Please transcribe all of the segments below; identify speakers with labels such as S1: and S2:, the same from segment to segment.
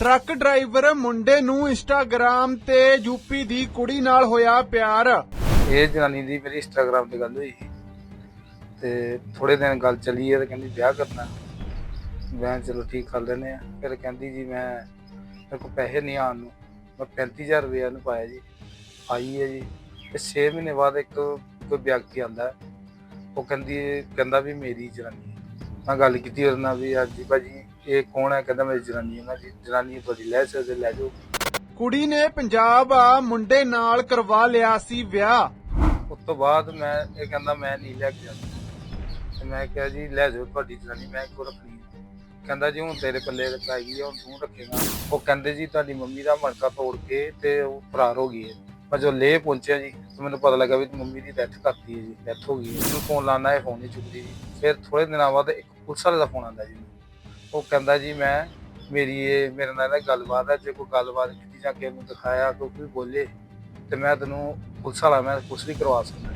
S1: Truck driver ਮੁੰਡੇ ਨੂੰ Instagram ਤੇ ਯੂਪੀ ਦੀ ਕੁੜੀ ਨਾਲ ਹੋਇਆ ਪਿਆਰ।
S2: ਇਹ ਜਨਾਨੀ ਦੀ ਮੇਰੀ ਇੰਸਟਾਗ੍ਰਾਮ ਤੇ ਗੱਲ ਹੋਈ ਸੀ। ਤੇ ਥੋੜੇ ਦਿਨ ਗੱਲ ਚੱਲੀ ਹੈ ਤੇ ਕਹਿੰਦੀ ਵਿਆਹ ਕਰਨਾ। ਮੈਂ ਚਲੋ ਠੀਕ, ਕਰ ਲੈਨੇ ਆ ਫਿਰ ਕਹਿੰਦੀ ਜੀ ਮੈਂ, ਮੇਰੇ ਕੋਲ ਪੈਸੇ ਨਹੀਂ ਆਉਣ ਨੂੰ। ਮੈਂ 35000 ਰੁਪਏ ਨੂੰ ਪਾਇਆ ਜੀ। ਆਈ ਹੈ ਜੀ। ਤੇ 6 ਮਹੀਨੇ ਬਾਅਦ ਇੱਕ ਕੋਈ ਵਿਅਕਤੀ ਆਂਦਾ ਉਹ ਕਹਿੰਦੀ, ਕਹਿੰਦਾ ਵੀ ਮੇਰੀ ਜਨਾਨੀ ਮੈਂ ਗੱਲ ਕੀਤੀ ਉਹਦੇ ਨਾਲ ਵੀ ਅੱਜ ਭਾਜੀ ਇਹ ਕੌਣ ਹੈ? ਕਹਿੰਦਾ ਮੇਰੀ ਜਨਾਨੀ ਹੈ ਮੈਂ ਜੀ। ਜਨਾਨੀ ਤੁਹਾਡੀ ਲੈ ਸਕਦੇ ਲੈ ਜਾਓ।
S1: ਕੁੜੀ ਨੇ ਪੰਜਾਬ ਆ ਮੁੰਡੇ ਨਾਲ ਕਰਵਾ ਲਿਆ ਸੀ ਵਿਆਹ।
S2: ਉਸ ਤੋਂ ਬਾਅਦ ਮੈਂ ਇਹ ਕਹਿੰਦਾ ਮੈਂ ਨਹੀਂ ਲੈ ਕੇ ਜਾਂਦਾ ਤੇ ਮੈਂ ਕਿਹਾ ਜੀ ਲੈ ਜਾਓ ਤੁਹਾਡੀ ਜਨਾਨੀ ਮੈਂ ਕਿਉਂ ਰੱਖਣੀ ਹੈ? ਕਹਿੰਦਾ ਜੀ ਹੁਣ ਤੇਰੇ ਪੱਲੇ ਪੈ ਗਈ ਹੁਣ ਤੂੰ ਰੱਖੇਗਾ। ਉਹ ਕਹਿੰਦੇ ਜੀ ਤੁਹਾਡੀ ਮੰਮੀ ਦਾ ਮਣਕਾ ਤੋੜ ਕੇ ਤੇ ਉਹ ਫਰਾਰ ਹੋ ਗਈ ਹੈ। ਪਰ ਜੋ ਲੇ ਪਹੁੰਚਿਆ ਜੀ ਤੇ ਮੈਨੂੰ ਪਤਾ ਲੱਗਾ ਵੀ ਮੰਮੀ ਦੀ ਡੈਥ ਕਰਤੀ ਹੈ ਜੀ ਡੈਥ ਹੋ ਗਈ ਹੈ। ਫੋਨ ਲਾਣਾ ਹੈ ਫੋਨ ਨਹੀਂ ਚੁੱਕਦੀ ਜੀ। ਫਿਰ ਥੋੜੇ ਦਿਨਾਂ ਬਾਅਦ ਇੱਕ ਪੁਲਿਸ ਵਾਲੇ ਦਾ ਫੋਨ ਆਉਂਦਾ ਜੀ। ਉਹ ਕਹਿੰਦਾ ਜੀ ਮੈਂ ਮੇਰੀ ਇਹ ਮੇਰੇ ਨਾਲ ਗੱਲਬਾਤ ਹੈ ਜੇ ਕੋਈ ਗੱਲਬਾਤ ਕੀਤੀ ਜਾਂ ਕਿਸੇ ਨੂੰ ਦਿਖਾਇਆ ਕੋਈ ਵੀ ਬੋਲੇ ਤੇ ਮੈਂ ਤੈਨੂੰ ਪੁਲਿਸ ਵਾਲਾ ਮੈਂ ਕੁਛ ਵੀ ਕਰਵਾ ਸਕਦਾ।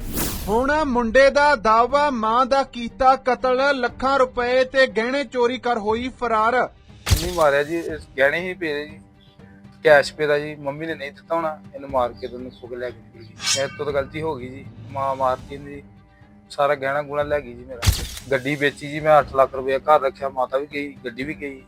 S1: ਹੁਣ ਮੁੰਡੇ ਦਾ ਦਾਵਾ ਮਾਂ ਦਾ ਕੀਤਾ ਕਤਲ ਲੱਖਾਂ ਰੁਪਏ ਤੇ ਗਹਿਣੇ ਚੋਰੀ ਕਰ ਹੋਈ ਫਰਾਰ।
S2: ਨਹੀਂ ਮਾਰਿਆ ਜੀ ਇਹ ਗਹਿਣੇ ਹੀ ਪਏ ਜੀ। ਕੈਸ਼ ਪੇ ਦਾ ਜੀ ਮੰਮੀ ਨੇ ਨਹੀਂ ਦਿੱਤਾ ਹੋਣਾ ਇਹਨੂੰ ਮਾਰ ਕੇ ਤੈਨੂੰ ਖੁਗ ਲੈ ਕੇ ਗਈ। ਮੇਰੇ ਤੋਂ ਤਾਂ ਗਲਤੀ ਹੋ ਗਈ ਜੀ ਮਾਂ ਮਾਰਤੀ ਜੀ। ਸਾਰਾ ਗਹਿਣਾ ਗੁਣਾ ਲੈ ਗਈ ਜੀ ਮੇਰਾ। ਗੱਡੀ ਵੇਚੀ ਜੀ, ਮੈਂ 8 ਲੱਖ ਰੁਪਏ ਘਰ ਰੱਖਿਆ, ਮਾਤਾ ਵੀ ਗਈ, ਗੱਡੀ ਵੀ ਗਈ।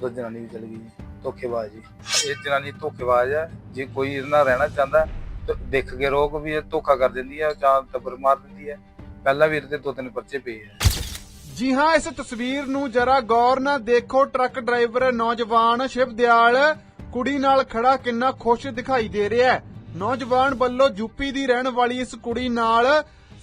S2: ਦੋ ਜਨਾਨੀ ਵੀ ਚਲ ਗਈ ਜੀ, ਧੋਖੇਬਾਜ਼ ਜੀ। ਇਹ ਜਨਾਨੀ ਧੋਖੇਬਾਜ਼ ਹੈ ਜੇ ਕੋਈ ਇਹਦੇ ਨਾਲ ਰਹਿਣਾ ਚਾਹੁੰਦਾ, ਤਾਂ ਦੇਖ ਕੇ ਰੋਕ ਵੀ ਇਹ ਧੋਖਾ ਕਰ ਦਿੰਦੀ ਹੈ ਜਾਂ ਟੱਬਰ ਮਾਰ ਦਿੰਦੀ ਹੈ ਪਹਿਲਾਂ ਵੀ ਇਹਦੇ ਤੇ ਦੋ ਤਿੰਨ ਪਰਚੇ ਪਏ ਹੈ
S1: ਜੀ ਹਾਂ, ਇਸ ਤਸਵੀਰ ਨੂੰ ਜਰਾ ਗੌਰ ਨਾਲ ਦੇਖੋ। ਟਰੱਕ ਡਰਾਈਵਰ ਨੌਜਵਾਨ ਸ਼ਿਵਦਿਆਲ ਕੁੜੀ ਨਾਲ ਖੜਾ ਕਿੰਨਾ ਖੁਸ਼ ਦਿਖਾਈ ਦੇ ਰਿਹਾ ਹੈ। ਨੌਜਵਾਨ ਵੱਲੋਂ ਯੂਪੀ ਦੀ ਰਹਿਣ ਵਾਲੀ ਇਸ ਕੁੜੀ ਨਾਲ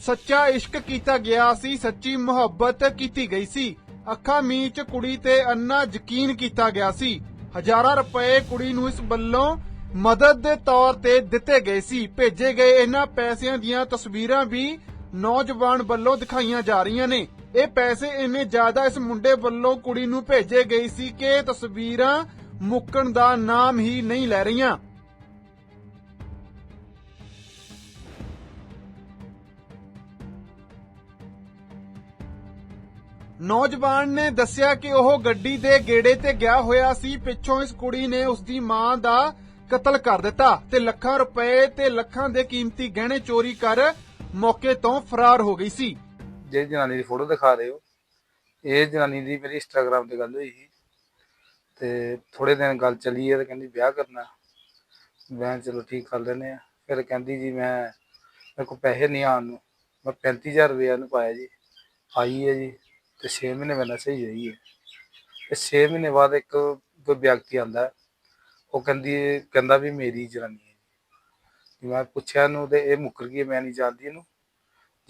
S1: ਸੱਚਾ ਇਸ਼ਕ ਕੀਤਾ ਗਿਆ ਸੀ, ਸੱਚੀ ਮੁਹੱਬਤ ਕੀਤੀ ਗਈ ਸੀ। ਅੱਖਾਂ ਮੀਚ ਕੁੜੀ ਤੇ ਅੰਨਾ ਯਕੀਨ ਕੀਤਾ ਗਿਆ ਸੀ। ਹਜ਼ਾਰਾਂ ਰੁਪਏ ਕੁੜੀ ਨੂੰ ਇਸ ਵੱਲੋਂ ਮਦਦ ਦੇ ਤੌਰ ਤੇ ਦਿੱਤੇ ਗਏ ਸੀ। ਭੇਜੇ ਗਏ ਇਹਨਾਂ ਪੈਸਿਆਂ ਦੀਆਂ ਤਸਵੀਰਾਂ ਵੀ ਨੌਜਵਾਨ ਵੱਲੋਂ ਦਿਖਾਈਆਂ ਜਾ ਰਹੀਆਂ ਨੇ। ਇਹ ਪੈਸੇ ਇੰਨੇ ਜ਼ਿਆਦਾ ਇਸ ਮੁੰਡੇ ਵੱਲੋਂ ਕੁੜੀ ਨੂੰ ਭੇਜੇ ਗਏ ਸੀ ਕਿ ਤਸਵੀਰਾਂ ਮੁੱਕਣ ਦਾ ਨਾਮ ਹੀ ਨਹੀਂ ਲੈ ਰਹੀਆਂ। ਨੌਜਵਾਨ ਨੇ ਦੱਸਿਆ ਕਿ ਉਹ ਗੱਡੀ ਦੇ ਗੇੜੇ ਤੇ ਗਿਆ ਹੋਇਆ ਸੀ। ਪਿੱਛੋਂ ਇਸ ਕੁੜੀ ਨੇ ਉਸ ਦੀ ਮਾਂ ਦਾ ਕਤਲ ਕਰ ਦਿੱਤਾ ਤੇ ਲੱਖਾਂ ਰੁਪਏ ਤੇ ਲੱਖਾਂ ਦੇ ਕੀਮਤੀ ਗਹਿਣੇ ਚੋਰੀ ਕਰ ਮੌਕੇ ਤੋਂ ਫਰਾਰ ਹੋ ਗਈ ਸੀ।
S2: ਜਿਹੜੀ ਜਨਾਨੀ ਦੀ ਫੋਟੋ ਦਿਖਾ ਰਹੇ ਹੋ। ਇਹ ਜਨਾਨੀ ਦੀ ਮੇਰੀ ਇੰਸਟਾਗ੍ਰਾਮ ਤੇ ਗੱਲ ਹੋਈ ਸੀ। ਤੇ ਥੋੜੇ ਦਿਨ ਗੱਲ ਚੱਲੀ ਹੈ ਤੇ ਕਹਿੰਦੀ ਵਿਆਹ ਕਰਨਾ। ਮੈਂ ਚਲੋ ਠੀਕ ਕਰ ਲੈਨੇ ਆ ਫਿਰ ਕਹਿੰਦੀ ਜੀ ਮੈਂ, ਮੇਰੇ ਕੋਲ ਪੈਸੇ ਨਹੀਂ ਆਉਣ ਨੂੰ। ਮੈਂ 35000 ਰੁਪਏ ਨੂੰ ਪਾਇਆ ਜੀ। ਆਈ ਹੈ ਜੀ। ਤੇ 6 ਮਹੀਨੇ ਮੈਨਾਂ ਸਹੀ ਰਹੀ ਹੈ। ਤੇ 6 ਮਹੀਨੇ ਬਾਅਦ ਇੱਕ ਕੋਈ ਵਿਅਕਤੀ ਆਂਦਾ ਉਹ ਕਹਿੰਦੀ ਕਹਿੰਦਾ ਵੀ ਮੇਰੀ ਜਨਾਨੀ ਹੈ ਜੀ। ਮੈਂ ਪੁੱਛਿਆ ਇਹਨੂੰ ਤੇ ਇਹ ਮੁੱਕਰ ਗਈ ਮੈਂ ਨਹੀਂ ਜਾਣਦੀ ਇਹਨੂੰ।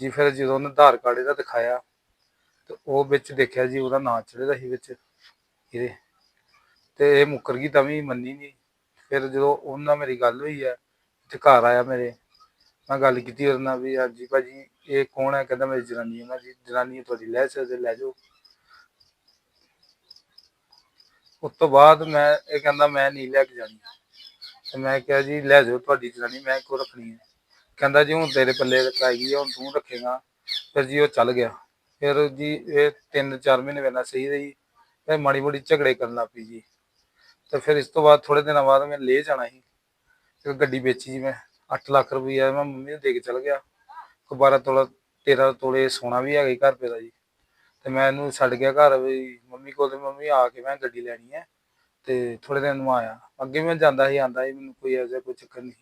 S2: ਜੀ ਫਿਰ ਜਦੋਂ ਉਹਨੇ ਆਧਾਰ ਕਾਰਡ ਇਹਦਾ ਦਿਖਾਇਆ, ਤੇ ਉਹ ਵਿੱਚ ਦੇਖਿਆ ਜੀ ਉਹਦਾ ਨਾਂ ਚੜ੍ਹਦਾ ਸੀ ਵਿੱਚ ਇਹਦੇ। ਤੇ ਇਹ ਮੁੱਕਰ ਗਈ ਤਾਂ ਵੀ ਮੰਨੀ ਨਹੀਂ। ਫਿਰ ਜਦੋਂ ਉਹਨਾਂ ਮੇਰੀ ਗੱਲ ਹੋਈ ਹੈ, ਤੇ ਘਰ ਆਇਆ ਮੇਰੇ। ਮੈਂ ਗੱਲ ਕੀਤੀ ਉਹਦੇ ਨਾਲ ਵੀ ਹਾਂਜੀ ਭਾਜੀ, ਇਹ ਕੌਣ ਹੈ? ਕਹਿੰਦਾ ਮੇਰੀ ਜਨਾਨੀ ਹੈ। ਮੈਂ ਜੀ, ਜਨਾਨੀ ਹੈ, ਤੁਹਾਡੀ ਲੈ ਸਕਦੇ ਲੈ ਜਾਓ। ਉਸ ਤੋਂ ਬਾਅਦ ਮੈਂ, ਇਹ ਕਹਿੰਦਾ ਮੈਂ ਨਹੀਂ ਲੈ ਕੇ ਜਾਣੀ। ਤੇ ਮੈਂ ਕਿਹਾ ਜੀ, ਲੈ ਜਾਓ ਤੁਹਾਡੀ ਜਨਾਨੀ, ਮੈਂ ਕਿਉਂ ਰੱਖਣੀ ਹੈ? ਕਹਿੰਦਾ ਜੀ, ਹੁਣ ਤੇਰੇ ਪੱਲੇ ਪੈ ਗਈ ਹੁਣ ਤੂੰ ਰੱਖੇਗਾ। ਫਿਰ ਜੀ ਉਹ ਚੱਲ ਗਿਆ। ਫਿਰ ਜੀ ਇਹ 3-4 ਮਹੀਨੇ ਪਹਿਲਾਂ ਸਹੀ ਰਹੀ। ਫਿਰ ਮਾੜੀ ਮੋੜੀ ਝਗੜੇ ਕਰਨ ਲੱਗ ਪਈ ਜੀ। ਤੇ ਫਿਰ ਇਸ ਤੋਂ ਬਾਅਦ ਥੋੜੇ ਦਿਨਾਂ ਬਾਅਦ ਮੈਂ ਲੈ ਜਾਣਾ ਸੀ। ਫਿਰ ਗੱਡੀ ਵੇਚੀ ਜੀ ਮੈਂ। 8 ਲੱਖ ਰੁਪਈਆ ਮੈਂ ਮੰਮੀ ਨੂੰ ਦੇ ਕੇ ਚਲ ਗਿਆ। ਕੋਈ 12 ਤੋਲਾ 13 ਤੋਲੇ ਸੋਨਾ ਵੀ ਹੈਗਾ ਸੀ ਘਰ ਪੇ ਦਾ ਜੀ। ਤੇ ਮੈਂ ਇਹਨੂੰ ਛੱਡ ਗਿਆ ਘਰ ਵੀ ਮੰਮੀ ਕੋਲ ਤੇ ਮੰਮੀ ਆ ਕੇ ਮੈਂ ਗੱਡੀ ਲੈਣੀ ਹੈ ਤੇ ਥੋੜੇ ਦਿਨ ਨੂੰ ਆਇਆ। ਅੱਗੇ ਮੈਂ ਜਾਂਦਾ ਸੀ, ਆਂਦਾ ਸੀ ਮੈਨੂੰ ਕੋਈ ਇਹੋ ਜਿਹਾ ਕੋਈ ਚੱਕਰ ਨਹੀਂ।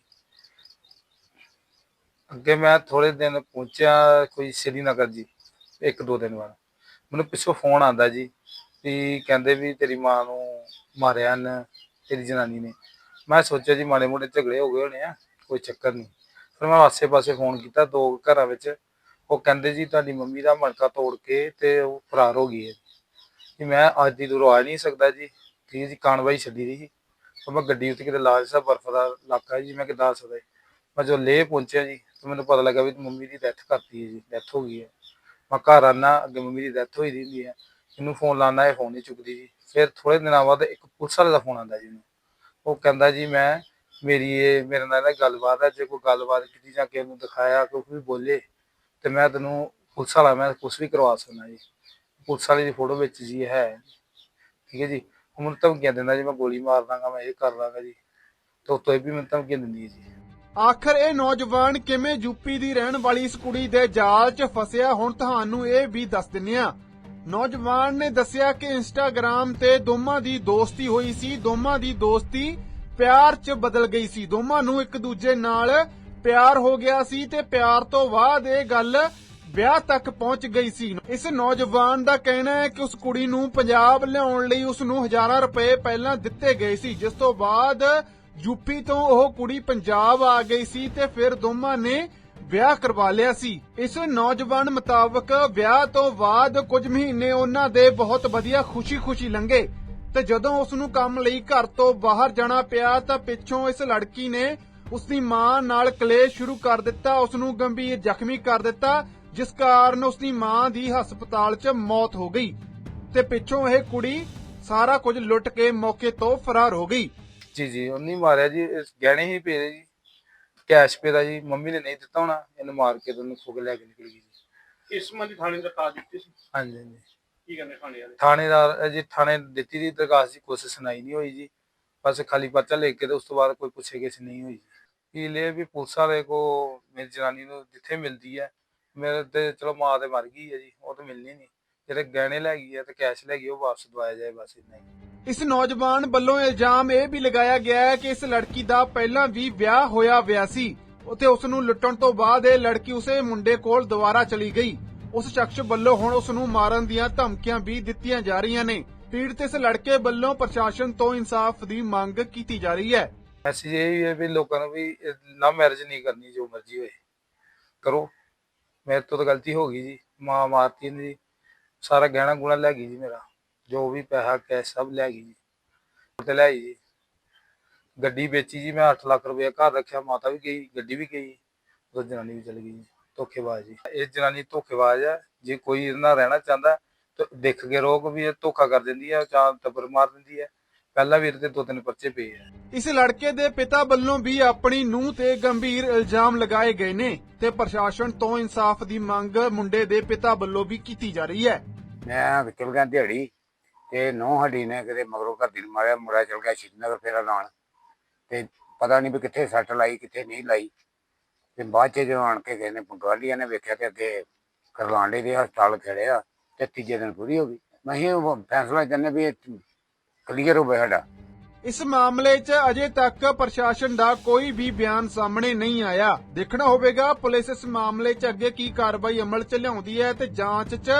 S2: ਅੱਗੇ ਮੈਂ ਥੋੜੇ ਦਿਨ ਪਹੁੰਚਿਆ ਕੋਈ ਸ਼੍ਰੀਨਗਰ ਜੀ, ਇੱਕ ਦੋ ਦਿਨ ਬਾਅਦ। ਮੈਨੂੰ ਪਿੱਛੋਂ ਫੋਨ ਆਂਦਾ ਜੀ ਵੀ ਕਹਿੰਦੇ ਵੀ ਤੇਰੀ ਮਾਂ ਨੂੰ ਮਾਰਿਆ ਨੇ ਤੇਰੀ ਜਨਾਨੀ ਨੇ। ਮੈਂ ਸੋਚਿਆ ਜੀ ਮਾੜੇ ਮੋਟੇ ਝਗੜੇ ਹੋ ਗਏ ਹੋਣੇ ਆ। ਕੋਈ ਚੱਕਰ ਨਹੀਂ। ਫਿਰ ਮੈਂ ਆਸੇ-ਪਾਸੇ ਫੋਨ ਕੀਤਾ ਦੋ ਘਰਾਂ ਵਿੱਚ। ਉਹ ਕਹਿੰਦੇ ਜੀ, ਤੁਹਾਡੀ ਮੰਮੀ ਦਾ ਮਣਕਾ ਤੋੜ ਕੇ ਤੇ ਉਹ ਫਰਾਰ ਹੋ ਗਈ ਹੈ ਜੀ। ਮੈਂ ਅੱਜ ਦੀ ਦੂਰੋਂ ਆ ਨਹੀਂ ਸਕਦਾ ਜੀ। ਠੀਕ ਹੈ ਜੀ ਕਾਨਵਾਈ ਛੱਡੀ ਦੀ ਜੀ। ਉਹ ਮੈਂ ਗੱਡੀ ਉੱਤੇ ਕਿਤੇ ਲਾਜ ਸਾਹਿਬ ਬਰਫ ਦਾ ਇਲਾਕਾ ਜੀ, ਮੈਂ ਕਿੱਦਾਂ ਆ ਸਕਦਾ ਜੀ। ਮੈਂ ਜੋ ਲੇਹ ਪਹੁੰਚਿਆ ਜੀ, ਤੇ ਮੈਨੂੰ ਪਤਾ ਲੱਗਾ ਵੀ ਮੰਮੀ ਦੀ ਡੈਥ ਕਰਤੀ ਹੈ ਜੀ ਡੈਥ ਹੋ ਗਈ ਹੈ। ਮੈਂ ਘਰ ਆਣਾ ਅੱਗੇ ਮੰਮੀ ਦੀ ਡੈਥ ਹੋਈ ਦੀ ਹੈ। ਇਹਨੂੰ ਫੋਨ ਲਾਣਾ ਇਹ ਫੋਨ ਨਹੀਂ ਚੁੱਕਦੀ ਜੀ। ਫਿਰ ਥੋੜੇ ਦਿਨਾਂ ਬਾਅਦ ਇੱਕ ਪੁਲਿਸ ਵਾਲੇ ਦਾ ਫੋਨ ਆਉਂਦਾ ਜੀ ਇਹਨੂੰ ਉਹ ਕਹਿੰਦਾ ਜੀ, ਮੈਂ ਮੇਰੀ ਇਹ, ਮੇਰੇ ਨਾਲ ਨਾ ਗੱਲਬਾਤ ਹੈ ਜੇ ਕੋਈ ਗੱਲਬਾਤ ਕੀਤੀ ਜਾਂ ਕਿਸੇ ਨੂੰ ਦਿਖਾਇਆ, ਕੋਈ ਵੀ ਬੋਲੇ, ਤੇ ਮੈਂ ਤੈਨੂੰ ਪੁਲਿਸ ਵਾਲਾ, ਮੈਂ ਕੁਛ ਵੀ ਕਰਵਾ ਸਕਦਾ ਜੀ। ਪੁਲਿਸ ਵਾਲੇ ਦੀ ਫੋਟੋ ਵਿੱਚ ਜੀ ਹੈ। ਠੀਕ ਹੈ ਜੀ? ਉਹ ਮੈਨੂੰ ਧਮਕੀਆਂ ਦਿੰਦਾ ਜੀ, ਮੈਂ ਗੋਲੀ ਮਾਰ ਦਾਂਗਾ ਮੈਂ ਇਹ ਕਰ ਦਾਂਗਾ ਜੀ। ਤੇ ਉੱਤੋਂ ਇਹ ਵੀ ਮੈਨੂੰ ਧਮਕੀਆਂ ਦਿੰਦੀ ਹੈ ਜੀ।
S1: ਆਖਰ ਇਹ ਨੌਜਵਾਨ ਕਿਵੇਂ ਯੂਪੀ ਦੀ ਰਹਿਣ ਵਾਲੀ ਇਸ ਕੁੜੀ ਦੇ ਜਾਲ 'ਚ ਫਸਿਆ? ਹੁਣ ਤੁਹਾਨੂੰ ਇਹ ਵੀ ਦੱਸ ਦਿੰਨੇ ਆ ਨੌਜਵਾਨ ਨੇ ਦੱਸਿਆ ਕਿ ਇੰਸਟਾਗ੍ਰam ਤੇ ਦੋਵਾਂ ਦੀ ਦੋਸਤੀ ਹੋਈ ਸੀ। ਦੋਵਾਂ ਦੀ ਦੋਸਤੀ ਪਿਆਰ 'ਚ ਬਦਲ ਗਈ ਸੀ। ਦੋਵਾਂ ਨੂੰ ਇੱਕ ਦੂਜੇ ਨਾਲ ਪਿਆਰ ਹੋ ਗਿਆ ਸੀ ਤੇ ਪਿਆਰ ਤੋਂ ਬਾਅਦ ਇਹ ਗੱਲ ਵਿਆਹ ਤੱਕ ਪਹੁੰਚ ਗਈ ਸੀ। ਇਸ ਨੌਜਵਾਨ ਦਾ ਕਹਿਣਾ ਹੈ ਕਿ ਉਸ ਕੁੜੀ ਨੂੰ ਪੰਜਾਬ ਲਿਆਉਣ ਲਈ ਉਸ ਨੂੰ ਹਜ਼ਾਰਾਂ ਰੁਪਏ ਪਹਿਲਾਂ ਦਿੱਤੇ ਗਏ ਸੀ। ਜਿਸ ਤੋਂ ਬਾਅਦ ਯੂਪੀ ਤੋਂ ਉਹ ਕੁੜੀ ਪੰਜਾਬ ਆ ਗਈ ਸੀ ਤੇ ਫਿਰ ਦੋਵਾਂ ਨੇ ਵਿਆਹ ਕਰਵਾ ਲਿਆ ਸੀ। ਇਸ ਨੌਜਵਾਨ ਮੁਤਾਬਕ ਵਿਆਹ ਤੋਂ ਬਾਅਦ ਕੁਝ ਮਹੀਨੇ ਉਹਨਾਂ ਦੇ ਬਹੁਤ ਵਧੀਆ ਖੁਸ਼ੀ-ਖੁਸ਼ੀ ਲੰਘੇ। ਤੇ ਜਦੋਂ ਉਸ ਨੂੰ ਕੰਮ ਲਈ ਘਰ ਤੋਂ ਬਾਹਰ ਜਾਣਾ ਪਿਆ ਤਾਂ ਪਿੱਛੋਂ ਇਸ ਲੜਕੀ ਨੇ ਉਸ ਦੀ ਮਾਂ ਨਾਲ ਕਲੇਸ਼ ਸ਼ੁਰੂ ਕਰ ਦਿੱਤਾ ਉਸ ਨੂੰ ਗੰਭੀਰ ਜ਼ਖਮੀ ਕਰ ਦਿੱਤਾ ਜਿਸ ਕਾਰਨ ਉਸ ਦੀ ਮਾਂ ਦੀ ਹਸਪਤਾਲ 'ਚ ਮੌਤ ਹੋ ਗਈ ਤੇ ਪਿੱਛੋਂ ਇਹ ਕੁੜੀ ਸਾਰਾ ਕੁਝ ਲੁੱਟ ਕੇ ਮੌਕੇ ਤੋਂ ਫਰਾਰ ਹੋ ਗਈ।
S2: ਜੀ ਜੀ ਉਹਨੇ ਮਾਰਿਆ ਜੀ ਇਸ ਗਹਿਣੇ ਹੀ ਪਏ ਜੀ। ਕੈਸ਼ ਪੇ ਦਾ ਜੀ ਮੰਮੀ ਨੇ ਨਹੀਂ ਦਿੱਤਾ ਹੋਣਾ ਇਹਨੂੰ ਮਾਰ ਕੇ ਤੇ ਉਹਨੂੰ ਖੁਗ ਲੈ ਕੇ ਨਿਕਲ ਗਈ ਜੀ।
S3: ਇਸ ਸੰਬੰਧੀ ਥਾਣੇ ਦਾ ਕਾਜ ਦਿੱਤੀ ਸੀ।
S2: ਹਾਂਜੀ ਹਾਂਜੀ।
S3: ਕੀ ਕਹਿੰਦੇ ਥਾਣੇ ਵਾਲੇ?
S2: ਥਾਣੇਦਾਰ ਜੀ ਥਾਣੇ ਦਿੱਤੀ ਦੀ ਦਰਖਾਸਤ ਦੀ ਕੋਈ ਸੁਣਾਈ ਨਹੀਂ ਹੋਈ ਜੀ। ਬਸ ਖਾਲੀ ਪਰਚਾ ਲਿਖ ਕੇ ਤੇ ਉਸ ਤੋਂ ਬਾਅਦ ਕੋਈ ਪੁੱਛੇਗਿਛ ਨਹੀਂ ਹੋਈ ਇਹ ਲਈ ਵੀ ਪੁਲਿਸ ਵਾਲੇ ਕੋ ਮੇਰੀ ਜਨਾਨੀ ਨੂੰ ਜਿੱਥੇ ਮਿਲਦੀ ਹੈ ਮੇਰੇ ਤੇ ਚਲੋ ਮਾਂ ਤੇ ਮਰ ਗਈ ਹੈ ਜੀ ਉਹ ਤਾਂ ਮਿਲਣੀ ਨਹੀਂ। ਜਿਹੜੇ ਗਹਿਣੇ ਲੈ ਗਈ ਹੈ ਤੇ ਕੈਸ਼ ਲੈ ਗਈ ਉਹ ਵਾਪਸ ਦਵਾਇਆ ਜਾਏ ਬਸ ਇੰਨਾ ਹੀ।
S1: ਇਸ ਨੌਜਵਾਨ ਵੱਲੋਂ ਇਲਜ਼ਾਮ ਇਹ ਵੀ ਲਗਾਇਆ ਗਿਆ ਹੈ ਕਿ ਇਸ ਲੜਕੀ ਦਾ ਪਹਿਲਾਂ ਵੀ ਵਿਆਹ ਹੋਇਆ ਵਿਆ ਸੀ। ਉਤੇ ਉਸ ਨੂੰ ਲੁੱਟਣ ਤੋਂ ਬਾਅਦ ਇਹ ਲੜਕੀ ਉਸੇ ਮੁੰਡੇ ਕੋਲ ਦੁਬਾਰਾ ਚਲੀ ਗਈ। ਉਸ ਸ਼ਖਸ ਵੱਲੋਂ ਹੁਣ ਉਸ ਨੂੰ ਮਾਰਨ ਦੀਆਂ ਧਮਕੀਆਂ ਵੀ ਦਿੱਤੀਆਂ ਜਾ ਰਹੀਆਂ ਨੇ। ਪੀੜਤ ਇਸ ਲੜਕੇ ਵੱਲੋਂ ਪ੍ਰਸ਼ਾਸਨ ਤੋਂ ਇਨਸਾਫ ਦੀ ਮੰਗ ਕੀਤੀ ਜਾ ਰਹੀ ਹੈ।
S2: ਮੈਸੇਜ ਇਹ ਹੈ ਵੀ ਲੋਕਾਂ ਨੂੰ ਵੀ ਨਾ ਮੈਰਿਜ ਨਹੀਂ ਕਰਨੀ, ਜੋ ਮਰਜ਼ੀ ਹੋਏ। ਕਰੋ। ਮੇਰੇ ਤੋਂ ਤਾਂ ਗਲਤੀ ਹੋ ਗਈ ਜੀ। ਮਾਂ ਮਾਰਤੀ ਨੇ ਜੀ। ਸਾਰਾ ਗਹਿਣਾ ਗੁਣਾ ਲੈ ਗਈ ਜੀ ਮੇਰਾ। ਜੋ ਵੀ ਪੈਸਾ ਕੈਸ਼ ਸਭ ਲੈ ਗਈ ਜੀ। ਤੇ ਲੈ ਆਈ ਜੀ। ਗੱਡੀ ਵੇਚੀ ਜੀ। ਮੈਂ 8 ਲੱਖ ਰੁਪਏ ਘਰ ਰੱਖਿਆ। ਮਾਤਾ ਵੀ ਗਈ, ਗੱਡੀ ਵੀ ਗਈ। ਉਹ ਜਨਾਨੀ ਵੀ ਚਲ ਗਈ ਜੀ। ਧੋਖੇਬਾਜ਼ ਜੀ। ਇਹ ਜਨਾਨੀ ਧੋਖੇਬਾਜ਼ ਹੈ। ਜੇ ਕੋਈ ਇਹਦੇ ਨਾਲ ਰਹਿਣਾ ਚਾਹੁੰਦਾ ਤਾਂ ਦੇਖ ਕੇ ਰੋਕ ਵੀ ਇਹ ਧੋਖਾ ਕਰ ਦਿੰਦੀ ਹੈ ਜਾਂ ਤਬਰ ਮਾਰ ਦਿੰਦੀ ਹੈ। ਪਹਿਲਾਂ ਵੀ ਇਹਦੇ ਦੋ ਤਿੰਨ ਪਰਚੇ ਪਏ ਆ
S1: ਇਸ ਲੜਕੇ ਦੇ ਪਿਤਾ ਵੱਲੋਂ ਵੀ ਆਪਣੀ ਨੂੰਹ ਤੇ ਗੰਭੀਰ ਇਲਜ਼ਾਮ ਲਗਾਏ ਗਏ ਨੇ ਤੇ ਪ੍ਰਸ਼ਾਸਨ ਤੋਂ ਇਨਸਾਫ ਦੀ ਮੰਗ ਮੁੰਡੇ ਦੇ ਪਿਤਾ ਵੱਲੋਂ ਵੀ ਕੀਤੀ ਜਾ ਰਹੀ ਹੈ।
S4: ਮੈਂ ਚਲ ਗਿਆ ਦਿਹਾੜੀ ਤੇ ਨੌ ਹੱਡੀ ਨੇ ਕਿਤੇ ਮਗਰੋਂ ਘਰ ਦੀ ਨੂੰ ਮਾਰਿਆ ਮੁੰਡਾ ਚਲ ਗਿਆ ਸ਼੍ਰੀਨਗਰ ਫੇਰਾ ਲਾਉਣ। ਤੇ ਪਤਾ ਨਹੀਂ ਵੀ ਕਿੱਥੇ ਸੱਟ ਲਾਈ ਕਿੱਥੇ ਨਹੀਂ ਲਾਈ। ਤੇ ਬਾਅਦ ਚ ਜਦੋਂ ਆਣ ਕੇ ਗਏ ਨੇ ਗਵਾਂਢੀਆਂ ਨੇ ਵੇਖਿਆ ਤੇ ਅੱਗੇ ਕਰਲਾਂਡੇ ਦੇ ਹਸਪਤਾਲ ਖੜਿਆ ਤੇ ਤੀਜੇ ਦਿਨ ਪੂਰੀ ਹੋ ਗਈ। ਮੈਂ ਇਹ ਫੈਸਲਾ ਕਰਨੇ ਵੀ ਕਲੀਅਰ ਹੋਵੇ ਸਾਡਾ।
S1: ਇਸ ਮਾਮਲੇ 'ਚ ਅਜੇ ਤੱਕ ਪ੍ਰਸ਼ਾਸਨ ਦਾ ਕੋਈ ਵੀ ਬਿਆਨ ਸਾਹਮਣੇ ਨਹੀਂ ਆਇਆ। ਦੇਖਣਾ ਹੋਵੇਗਾ ਪੁਲਿਸ ਇਸ ਮਾਮਲੇ 'ਚ ਅੱਗੇ ਕੀ ਕਾਰਵਾਈ ਅਮਲ 'ਚ ਲਿਆਉਂਦੀ ਹੈ ਤੇ ਜਾਂਚ 'ਚ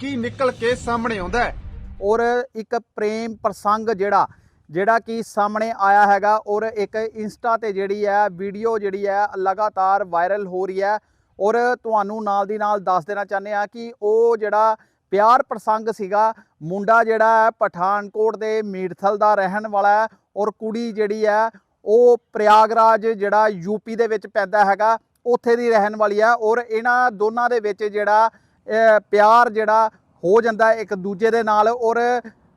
S1: ਕੀ ਨਿਕਲ ਕੇ ਸਾਹਮਣੇ ਆਉਂਦਾ ਹੈ।
S5: ਔਰ ਇੱਕ ਪ੍ਰੇਮ ਪ੍ਰਸੰਗ ਜਿਹੜਾ ਜਿਹੜਾ ਕਿ ਸਾਹਮਣੇ ਆਇਆ ਹੈਗਾ ਔਰ ਇੱਕ ਇੰਸਟਾ ਤੇ ਜਿਹੜੀ ਹੈ, ਵੀਡੀਓ ਜਿਹੜੀ ਹੈ, ਲਗਾਤਾਰ ਵਾਇਰਲ ਹੋ ਰਹੀ ਹੈ। ਔਰ ਤੁਹਾਨੂੰ ਨਾਲ ਦੀ ਨਾਲ ਦੱਸ ਦੇਣਾ ਚਾਹੁੰਦੇ ਆ ਕਿ ਉਹ ਜਿਹੜਾ ਪਿਆਰ ਪ੍ਰਸੰਗ ਸੀਗਾ, ਮੁੰਡਾ ਜਿਹੜਾ ਹੈ, ਪਠਾਨਕੋਟ ਦੇ ਮੀਰਥਲ ਦਾ ਰਹਿਣ ਵਾਲਾ ਹੈ ਔਰ ਕੁੜੀ ਜਿਹੜੀ ਹੈ, ਉਹ ਪ੍ਰਯਾਗਰਾਜ ਜਿਹੜਾ ਯੂਪੀ ਦੇ ਵਿੱਚ ਪੈਂਦਾ ਹੈਗਾ, ਉੱਥੇ ਦੀ ਰਹਿਣ ਵਾਲੀ ਹੈ ਔਰ ਇਹਨਾਂ ਦੋਨਾਂ ਦੇ ਵਿੱਚ ਜਿਹੜਾ ਪਿਆਰ ਜਿਹੜਾ ਹੋ ਜਾਂਦਾ ਇੱਕ ਦੂਜੇ ਦੇ ਨਾਲ ਔਰ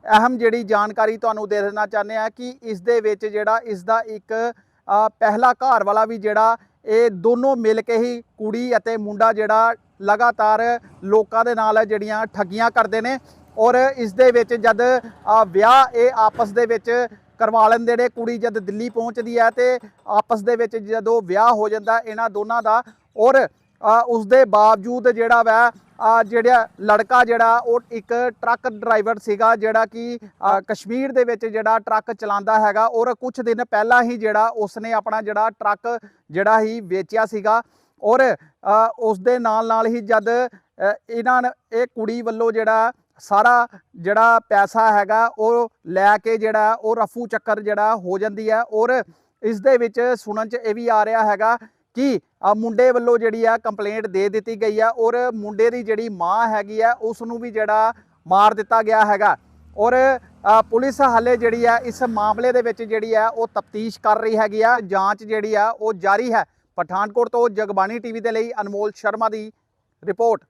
S5: ਅਹਿਮ ਜਿਹੜੀ ਜਾਣਕਾਰੀ ਤੁਹਾਨੂੰ ਦੇ ਦੇਣਾ ਚਾਹੁੰਦੇ ਆ ਕਿ ਇਸ ਦੇ ਵਿੱਚ ਜਿਹੜਾ ਇਸ ਦਾ ਇੱਕ ਪਹਿਲਾ ਘਰ ਵਾਲਾ ਵੀ ਜਿਹੜਾ ਇਹ ਦੋਨੋਂ ਮਿਲ ਕੇ ਹੀ ਕੁੜੀ ਅਤੇ ਮੁੰਡਾ ਜਿਹੜਾ ਲਗਾਤਾਰ ਲੋਕਾਂ ਦੇ ਨਾਲ ਜਿਹੜੀਆਂ ਠੱਗੀਆਂ ਕਰਦੇ ਨੇ ਔਰ ਇਸ ਦੇ ਵਿੱਚ ਜਦ ਵਿਆਹ ਇਹ ਆਪਸ ਦੇ ਵਿੱਚ ਕਰਵਾ ਲੈਂਦੇ ਨੇ ਕੁੜੀ ਜਦ ਦਿੱਲੀ ਪਹੁੰਚਦੀ ਹੈ ਤੇ ਆਪਸ ਦੇ ਵਿੱਚ ਜਦੋਂ ਵਿਆਹ ਹੋ ਜਾਂਦਾ ਇਹਨਾਂ ਦੋਨਾਂ ਦਾ ਔਰ ਅ, ਉਸ ਦੇ ਬਾਵਜੂਦ ਜਿਹੜਾ ਵਾ ਜਿਹੜਾ ਲੜਕਾ ਜਿਹੜਾ, ਉਹ ਇੱਕ ਟਰੱਕ ਡਰਾਈਵਰ ਸੀਗਾ, ਜਿਹੜਾ ਕਿ ਕਸ਼ਮੀਰ ਦੇ ਵਿੱਚ ਜਿਹੜਾ ਟਰੱਕ ਚਲਾਉਂਦਾ ਹੈਗਾ। ਔਰ ਕੁਝ ਦਿਨ ਪਹਿਲਾਂ ਹੀ ਜਿਹੜਾ, ਉਸਨੇ ਆਪਣਾ ਜਿਹੜਾ ਟਰੱਕ ਜਿਹੜਾ ਹੀ ਵੇਚਿਆ ਸੀਗਾ। ਔਰ ਉਸ ਦੇ ਨਾਲ ਨਾਲ ਹੀ ਜਦ ਇਹਨਾਂ ਇਹ ਕੁੜੀ ਵੱਲੋਂ ਜਿਹੜਾ ਸਾਰਾ ਜਿਹੜਾ ਪੈਸਾ ਹੈਗਾ, ਉਹ ਲੈ ਕੇ ਜਿਹੜਾ, ਉਹ ਰਫੂ ਚੱਕਰ ਜਿਹੜਾ ਹੋ ਜਾਂਦੀ ਹੈ। ਔਰ ਇਸ ਦੇ ਵਿੱਚ ਸੁਣਨ ਚ ਇਹ ਵੀ ਆ ਰਿਹਾ ਹੈਗਾ ਕਿ ਮੁੰਡੇ ਵੱਲੋਂ ਜਿਹੜੀ ਆ ਕੰਪਲੇਂਟ ਦੇ ਦਿੱਤੀ ਗਈ ਆ ਔਰ ਮੁੰਡੇ ਦੀ ਜਿਹੜੀ ਮਾਂ ਹੈਗੀ ਆ ਉਸ ਨੂੰ ਵੀ ਜਿਹੜਾ ਮਾਰ ਦਿੱਤਾ ਗਿਆ ਹੈਗਾ। ਔਰ ਪੁਲਿਸ ਹਾਲੇ ਜਿਹੜੀ ਆ, ਇਸ ਮਾਮਲੇ ਦੇ ਵਿੱਚ ਜਿਹੜੀ ਆ, ਉਹ ਤਫਤੀਸ਼ ਕਰ ਰਹੀ ਹੈਗੀ ਆ, ਜਾਂਚ ਜਿਹੜੀ ਆ, ਉਹ ਜਾਰੀ ਹੈ। ਪਠਾਨਕੋਟ ਤੋਂ ਜਗਬਾਣੀ ਟੀਵੀ ਦੇ ਲਈ ਅਨਮੋਲ ਸ਼ਰਮਾ ਦੀ ਰਿਪੋਰਟ।